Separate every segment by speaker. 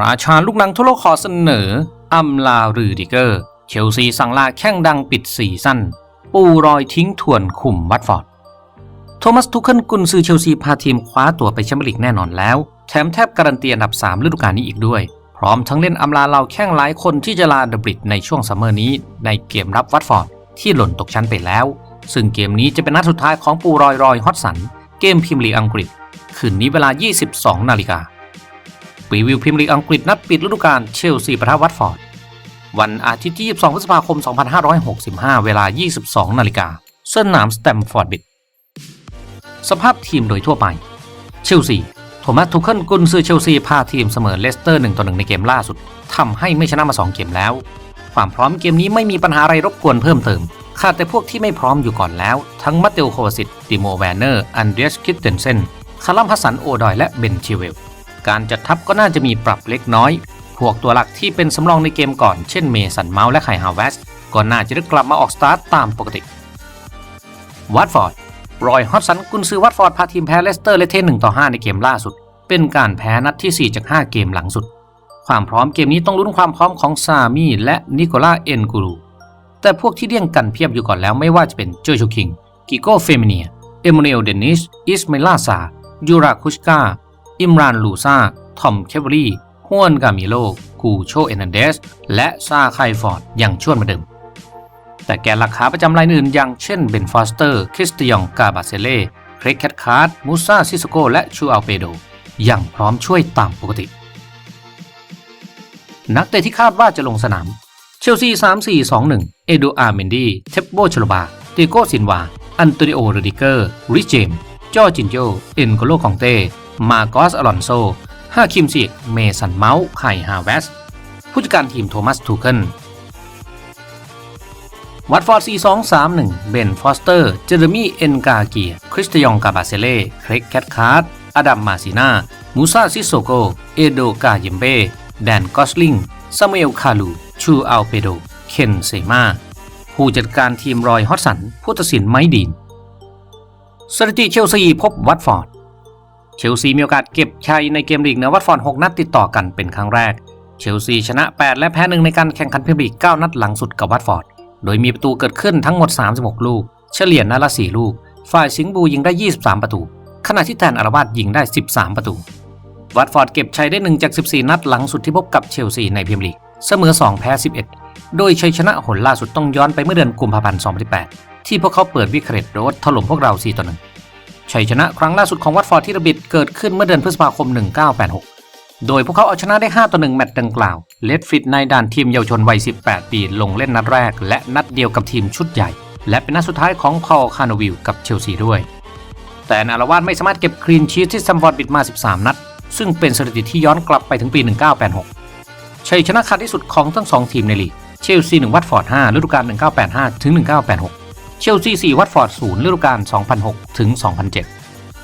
Speaker 1: ราชาลูกหนังทั่วโลกขอเสนออัมลารือดิเกอร์ เชลซีสั่งลาแข้งดังปิดซีซั่นปูรอยทิ้งทวนคุมวัตฟอร์ด โทมัส ทุกเคิลกุนซือเชลซีพาทีมคว้าตัวไปแชมเปี้ยนลีกแน่นอนแล้ว แถมแทบการันตีอันดับ 3 ฤดูกาลนี้อีกด้วย พร้อมทั้งเล่นอำลาเหล่าแข้งหลายคนที่จะลาเดอะบริดในช่วงซัมเมอร์นี้ ในเกมรับวัตฟอร์ดที่หล่นตกชั้นไปแล้ว ซึ่งเกมนี้จะเป็นนัดสุดท้ายของปูรอยรอยฮอตสัน เกมพรีเมียร์ลีอังกฤษ คืนนี้เวลา 22 นาฬิกา รีวิวพรีเมียร์ลีกอังกฤษนัดปิดฤดูกาลเชลซีปะทะวัตฟอร์ด วันอาทิตย์ที่ 22 พฤษภาคม 2565 เวลา 22 นาฬิกาสนามสแตมฟอร์ดบิดสภาพทีมโดยทั่วไป เชลซีโทมัสทุกเคิลกุนซือเชลซีพาทีมเสมอเลสเตอร์1ต่อ1ในเกมล่าสุดทำให้ไม่ชนะมา 2 เกมแล้ว ความพร้อมเกมนี้ไม่มีปัญหาอะไรรบกวนเพิ่มเติมขาดแต่พวกที่ไม่พร้อมอยู่ก่อนแล้ว ทั้งมัตเตลโควาซิตติโมแวนเนอร์ อันเดรียสคิตเทนเซนคาลัมฮัสสันโอดอยและเบนชิเวล การจัดทัพก็น่าจะมีปรับเล็กน้อย พวกตัวหลักที่เป็นสำรองในเกมก่อน เช่นเมสันเมาส์และไคฮาวเวสก็น่าจะได้กลับมาออกสตาร์ตตามปกติ วัตฟอร์ดรอยฮอตสันกุนซือวัตฟอร์ดพาทีมแพ้เลสเตอร์เลเทน1ต่อ5ในเกมล่าสุด เป็นการแพ้นัดที่ 4 จาก 5 เกมหลังสุด ความพร้อมเกมนี้ต้องลุ้นความพร้อมของซามีและนิโคล่าเอ็นกูรูแต่พวกที่เลี่ยงกันเพียบอยู่ก่อนแล้วไม่ว่าจะเป็นโจชูคิง กิโก้เฟมิเนีย เอม a นลเดนิส อิสเมลาซายูราคุชกา อิมรานลูซาทอมเคเบรีฮวนกามิโลกูโชเอนันเดส และซาไคฟอร์ดยังชวนมาเดิม แต่แกนหลักขาประจำรายอื่นอย่างเช่นเบนฟอสเตอร์ คริสติยองกาบาเซเล่เครกแคทคาร์ดมูซาซิสโก และชูอัลเปโดยังพร้อมช่วยตามปกติ นักเตะที่คาดว่าจะลงสนาม เชลซี 3-4-2-1 เอโดอาร์เมนดี เทปโบชลบาเตโกซินวา อันโตนิโอโรดิเกอร์ ริเจมจอจินโยเอ็นโกโลคองเต้ มาโกสอลอนโซฮาคิมซิกเมสันเมาส์ไข่ฮาเวส ผู้จัดการทีมโทมัสทูเคิลวัตฟอร์ด 4-2-3-1 เบน ฟอสเตอร์ เจเรมีเอ็นกาเกีย คริสตยองกาบาเซเล่ เครกแคทคาร์ดอดัม มาซินามูซาซิโซโก เอโดกาเยมเบ้ แดน กอสลิง ซามูเอล คาลู ชูอัลเปโด เคนเซมาผู้จัดการทีมรอย ฮอตสัน ผู้ตัดสินไมดีนสถิติเชลซี พบวัตฟอร์ด เชลซีมีโอกาสเก็บชัยในเกมลีกเหนือวัตฟอร์ด6นัดติดต่อกันเป็นครั้งแรก เชลซีชนะ 8 และแพ้หนึ่งในการแข่งขันพรีเมียร์ลีก 9 นัดหลังสุดกับวัตฟอร์ด โดยมีประตูเกิดขึ้นทั้งหมด 36 ลูก เฉลี่ยนัดละ 4 ลูก ฝ่ายสิงห์บูยิงได้ 23 ประตู ขณะที่แทนอารวาสยิงได้ 13 ประตู วัตฟอร์ดเก็บชัยได้1จาก 14 นัดหลังสุดที่พบกับเชลซีในพรีเมียร์ลีก เสมอ 2 แพ้ 11 โดยชัยชนะหนล่าสุดต้องย้อนไปเมื่อเดือนกุมภาพันธ์ 2018 ที่พวกเขาเปิดวิกฤตโรดถล่มพวกเรา4ต่อ1 ชัยชนะครั้งล่าสุดของวัตฟอร์ดที่ระบิดเกิดขึ้นเมื่อเดือนพฤษภาคม 1986 โดยพวกเขาเอาชนะได้ 5 ต่อ 1 แมตช์ดังกล่าวเลดฟิตในด่านทีมเยาวชนวัย 18 ปี ลงเล่นนัดแรก และนัดเดียวกับทีมชุดใหญ่ และเป็นนัดสุดท้ายของพอลคาโนวิลกับเชลซีด้วย แต่นาราวาสไม่สามารถเก็บคลีนชีทที่ซัมฟอร์ดบิดมา 13 นัด ซึ่งเป็นสถิติที่ย้อนกลับไปถึงปี 1986 ชัยชนะขาดที่สุดของทั้ง2ทีมในลีกเชลซี1วัตฟอร์ด5ฤดูกาล1985ถึง1986 เชลซี 4 วัตฟอร์ด 0ฤดูกาล 2006 ถึง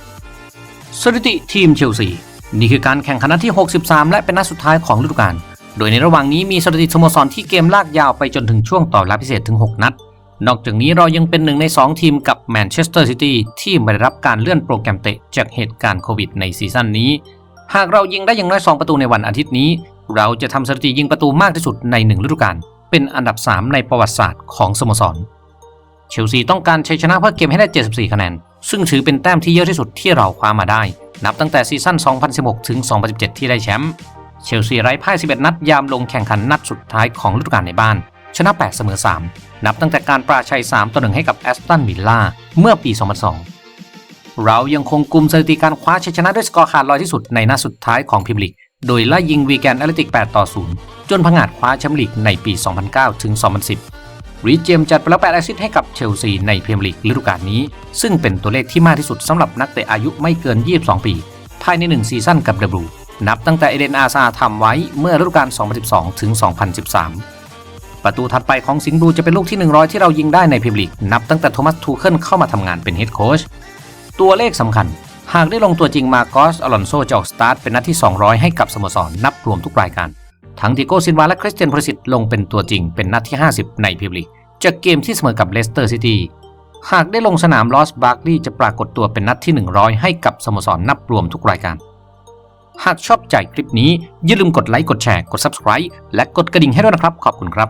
Speaker 1: 2007 สถิติทีมเชลซี นี่คือการแข่งขันนัดที่ 63 และเป็นนัดสุดท้ายของฤดูกาล โดยในระหว่างนี้มีสถิติสโมสรที่เกมลากยาวไปจนถึงช่วงต่อเวลาพิเศษถึง 6 นัด นอกจากนี้เรายังเป็นหนึ่งใน 2 ทีมกับแมนเชสเตอร์ซิตี้ที่ไม่ได้รับการเลื่อนโปรแกรมเตะจากเหตุการณ์โควิดในซีซั่นนี้ หากเรายิงได้อย่างน้อย 2 ประตูในวันอาทิตย์นี้ เราจะทำสถิติยิงประตูมากที่สุดใน 1 ฤดูกาล เป็นอันดับ 3 ในประวัติศาสตร์ของสโมสร เชลซีต้องการชัยชนะเพื่อเก็บให้ได้ 74 คะแนน ซึ่งถือเป็นแต้มที่เยอะที่สุดที่เราคว้ามาได้ นับตั้งแต่ซีซั่น 2016 ถึง 2017 ที่ได้แชมป์ เชลซีไร้พ่าย 11 นัดยามลงแข่งขันนัดสุดท้ายของฤดูกาลในบ้าน ชนะ 8 เสมอ 3 นับตั้งแต่การปราชัย 3 ต่อ 1 ให้กับแอสตันวิลล่าเมื่อปี 2002 เรายังคงกลุ่มสถิติการคว้าชัยชนะด้วยสกอร์ขาดลอยที่สุดในนัดสุดท้ายของพรีเมียร์ลีก โดยไล่ยิงวีแกนแอตเลติก 8 ต่อ 0 จนผงาดคว้าแชมป์ลีกในปี 2009 ถึง 2010 รีเจมจัดไปแล้ว8แอซิสให้กับเชลซีในพรีเมียร์ลีกฤดูกาลนี้ ซึ่งเป็นตัวเลขที่มากที่สุดสำหรับนักเตะอายุไม่เกิน 22 ปี ภายใน 1 ซีซั่นกับเดบรูนับตั้งแต่เอเดนอาซาทำไว้เมื่อฤดูกาล 2012 ถึง 2013 ประตูถัดไปของสิงห์บลูจะเป็นลูกที่ 100 ที่เรายิงได้ในพรีเมียร์ลีกนับตั้งแต่โทมัสทูเคิลเข้ามาทำงานเป็นเฮดโค้ชตัวเลขสำคัญ หากได้ลงตัวจริงมาโกสอลอนโซจะออกสตาร์ทเป็นนัดที่ 200 ให้กับสโมสรนับรวมทุกรายการ ทั้งติโก้ซินวาและคริสเตียนพริสิตลงเป็นตัวจริงเป็นนัดที่ 50 ในพรีเมียร์ลีกจากเกมที่เสมอกับเลสเตอร์ซิตี้หากได้ลงสนามลอสบาร์กลีย์จะปรากฏตัวเป็นนัดที่ 100 ให้กับสโมสรนับรวมทุกรายการ หากชอบใจคลิปนี้อย่าลืมกดไลค์กดแชร์กด Subscribe และกดกระดิ่งให้ด้วยนะครับ ขอบคุณครับ